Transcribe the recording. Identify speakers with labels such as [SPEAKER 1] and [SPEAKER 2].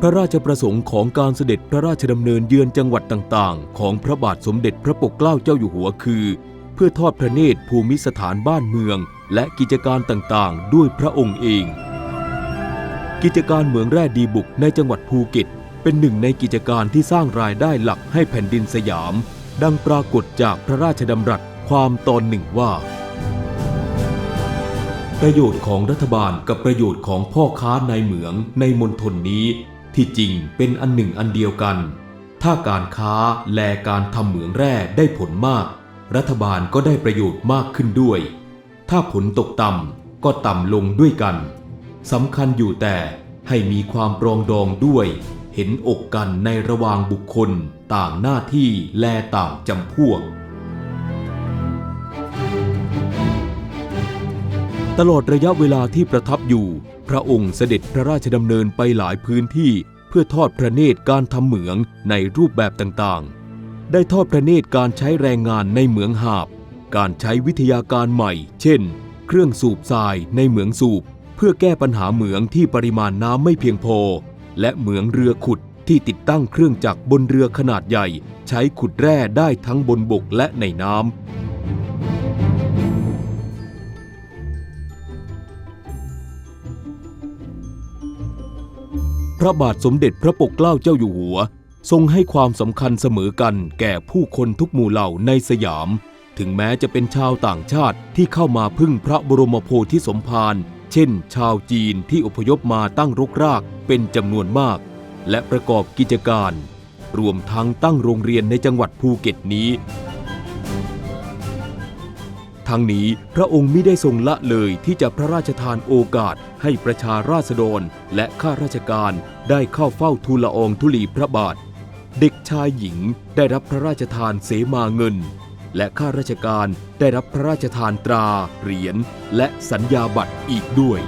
[SPEAKER 1] พระราชประสงค์ของการเสด็จพระราชดำเนินเยือนจังหวัดต่างๆ ของพระบาทสมเด็จพระปกเกล้าเจ้าอยู่หัวคือ เพื่อทอดพระเนตรภูมิสถานบ้านเมือง และกิจการต่างๆ ด้วยพระองค์เอง กิจการเหมืองแร่ดีบุกในจังหวัดภูเก็ต เป็นหนึ่งในกิจการที่สร้างรายได้หลักให้แผ่นดินสยาม ดังปรากฏจากพระราชดำรัสความตอนหนึ่งว่า ประโยชน์ของรัฐบาลกับประโยชน์ของพ่อค้าในเหมืองในมณฑลนี้ ที่จริงเป็นอันหนึ่งอันเดียวกัน ถ้าการค้าและการทำเหมืองแร่ได้ผลมาก รัฐบาลก็ได้ประโยชน์มากขึ้นด้วย ถ้าผลตกต่ำก็ต่ำลงด้วยกันสำคัญอยู่แต่ให้มีความปรองดองด้วย เห็นอกกันในระหว่างบุคคล ต่างหน้าที่และต่างจำพวก ตลอดระยะเวลาที่ประทับอยู่ พระองค์เสด็จพระราชดำเนินไปหลายพื้นที่ เพื่อทอดพระเนตรการทำเหมืองในรูปแบบต่างๆ ได้ทอดพระเนตรการใช้แรงงานในเหมืองหาบ การใช้วิทยาการใหม่ เช่น เครื่องสูบทรายในเหมืองสูบ เพื่อแก้ปัญหาเหมืองที่ปริมาณน้ำไม่เพียงพอ และเหมืองเรือขุดที่ติดตั้งเครื่องจักรบนเรือขนาดใหญ่ ใช้ขุดแร่ได้ทั้งบนบกและในน้ำ ระบาทสมเด็จพระปกเกล้าเจ้าอยู่หัว ทรงให้ความสำคัญเสมอกันแก่ผู้คนทุกหมู่เหล่าในสยาม ถึงแม้จะเป็นชาวต่างชาติที่เข้ามาพึ่งพระบรมโพธิสมภารเช่น ชาวจีนที่อพยพมาตั้งรกรากเป็นจำนวนมาก และประกอบกิจการ รวมทั้งตั้งโรงเรียนในจังหวัดภูเก็ตนี้ รั้งนี้พระองค์ไม่ได้ทรงละเลยที่จะพระราชทานโอกาสให้ประชาราษฎรและข้าราชการได้เข้าเฝ้าทูลละอองธุลีพระบาท เด็กชายหญิงได้รับพระราชทานเสมาเงิน และข้าราชการได้รับพระราชทานตรา เหรียญและสัญญาบัตรอีกด้วย